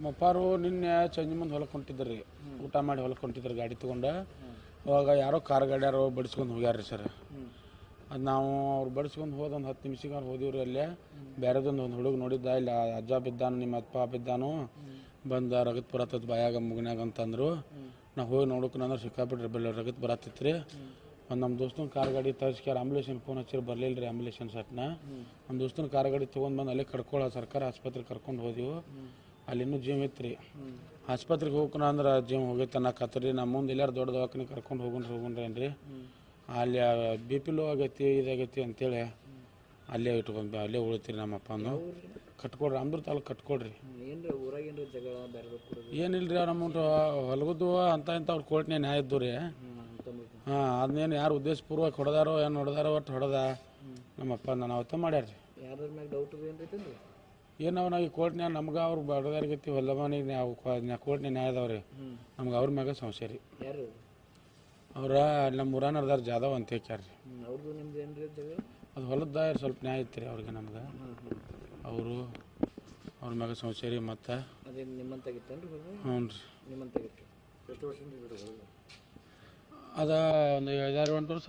ನಮ್ಮ ಅಪ್ಪಾರು ನಿನ್ನೆ ಸಂಜೆ ಮುಂದೆ ಹೊಲಕ್ಕೆ ಹೊಂಟಿದ್ರಿ ಊಟ ಮಾಡಿ ಹೊಲಕ್ಕೆ ಹೊಂಟಿದ್ರು ಗಾಡಿ ತೊಗೊಂಡು. ಅವಾಗ ಯಾರೋ ಕಾರ್ ಗಾಡಿಯಾರೋ ಬಡಿಸ್ಕೊಂಡು ಹೋಗ್ಯಾರ್ರಿ ಸರ್. ಅದು ನಾವು ಅವ್ರು ಬಡಿಸ್ಕೊಂಡು ಹೋದ ಒಂದು ಹತ್ತು ನಿಮಿಷಕ್ಕೆ ಹೋದಿವ್ರಿ ಅಲ್ಲೇ. ಬೇರೆದೊಂದು ಒಂದು ಹುಡುಗ ನೋಡಿದ್ದ, ಇಲ್ಲ ಅಜ್ಜ ಬಿದ್ದಾನು, ನಿಮ್ಮ ಅಪ್ಪ ಬಿದ್ದಾನು, ಬಂದ ರಗತ್ ಬರತ್ತದ ಬಾಯಾಗ ಮುಗಿನಾಗ ಅಂತಂದ್ರು. ನಾ ಹೋಗಿ ನೋಡಕ್ಕೆ ಅಂದ್ರೆ ಸಿಕ್ಕಾಬಿಟ್ರಿ ಬೆಲ್ಲ ರಗತ್ ಬರತ್ತಿತ್ತು ರೀ. ಒಂದು ನಮ್ಮ ದೋಸ್ತನ ಕಾರ್ ಗಾಡಿ ತರಿಸ್ಕ್ಯಾರ ಆಂಬುಲೆನ್ಸಿನ ಫೋನ್ ಹಚ್ಚಿರ ಬರಲಿಲ್ಲ ರೀ ಆಂಬುಲೆನ್ಸ್ ಸಟ್ನ ನಮ್ಮ ದೋಸ್ತನ ಕಾರ್ ಗಾಡಿ ತೊಗೊಂಡು ಬಂದು ಅಲ್ಲೇ ಕರ್ಕೊಳ್ಳೋ ಸರ್ಕಾರ ಆಸ್ಪತ್ರೆ ಕರ್ಕೊಂಡು ಹೋದೆವು. ಅಲ್ಲಿ ಇನ್ನೂ ಜೀವ ಇತ್ತು ಆಸ್ಪತ್ರೆಗೆ ಹೋಗ್ಕೊಂಡ ಅಂದ್ರೆ ಜೀವ ಹೋಗೈತೆ ಅನ್ನಕತ್ರಿ ನಮ್ಮ ಮುಂದೆ ಎಲ್ಲಾರು ದೊಡ್ಡ ದವಾಖಾನೆ ಕರ್ಕೊಂಡು ಹೋಗ್ರಿ ಹೋಗುಣ್ರಿ ಏನ್ರಿ. ಅಲ್ಲಿ ಬಿ ಪಿ ಲೋ ಆಗೈತಿ, ಇದಾಗೈತಿ ಅಂತೇಳಿ ಅಲ್ಲೇ ಇಟ್ಕೊಂಡು ಅಲ್ಲೇ ಉಳಿತೀರಿ ನಮ್ಮ ಅಪ್ಪಂದು ಕಟ್ಕೊಡ್ರಿ ಅಮೃತ ತಾಲೂಕು ಕಟ್ಕೊಡ್ರಿ. ಏನಿಲ್ರಿ ಅವ್ರ ಅಮೌಂಟ್, ಹೊಲಗದ್ದು ಅಂತ ಇಂಥ ಅವ್ರ ಕೋರ್ಟ್ನೇ ನ್ಯಾಯ ಇದ್ದು ರೀ. ಹಾಂ ಅದನ್ನೇನು ಯಾರು ಉದ್ದೇಶಪೂರ್ವಕ ಹೊಡೆದಾರೋ, ಏನು ಹೊಡೆದಾರೋ ಒಟ್ಟು ಹೊಡೆದ. ನಮ್ಮಪ್ಪ ನಾನು ಅವತ್ತ ಮಾಡ್ಯಾರ್ರಿ. ಯಾರ್ಯಾರ ಮ್ಯಾಗ ಡೌಟ್ ಏನ್ರಿ ಏನವ ನಾವು ಈ ಕೋರ್ಟ್ನ್ಯಾಗ ನಮ್ಗೆ ಅವ್ರು ಬಡದಾರಿಗತಿ ಹೊಲ್ಲಮನಿಗೆ ನಾವು ನ್ಯಾಯದವ್ರಿ ನ್ಯಾಯ ಅದಾವ್ರಿ. ನಮ್ಗೆ ಅವ್ರ ಮ್ಯಾಗ ಸಂಶಯ ರೀ. ಯಾರು? ಅವ್ರ ನಮ್ಮ ಊರಾನ ಜಾಧವ್ ಜಾದವ್ ಅಂತ ಅವ್ರದ್ದು ನಿಮ್ದು ಏನ್ರಿ ಅದು ಹೊಲದ ಸ್ವಲ್ಪ ನ್ಯಾಯ ಇತ್ತು ರೀ ಅವ್ರಿಗೆ ನಮ್ಗೆ. ಅವರು ಅವ್ರ ಮ್ಯಾಗ ಸಂಶಯ ರೀ ಮತ್ತು. ಅದೇನು ಹ್ಞೂ ರೀ. ನಿಮ್ಮಂತಾಗಿತ್ತು. ಎಷ್ಟು ವರ್ಷದಿಂದ ಅದ ಒಂದು ಐದಾರು ವರ್ಷ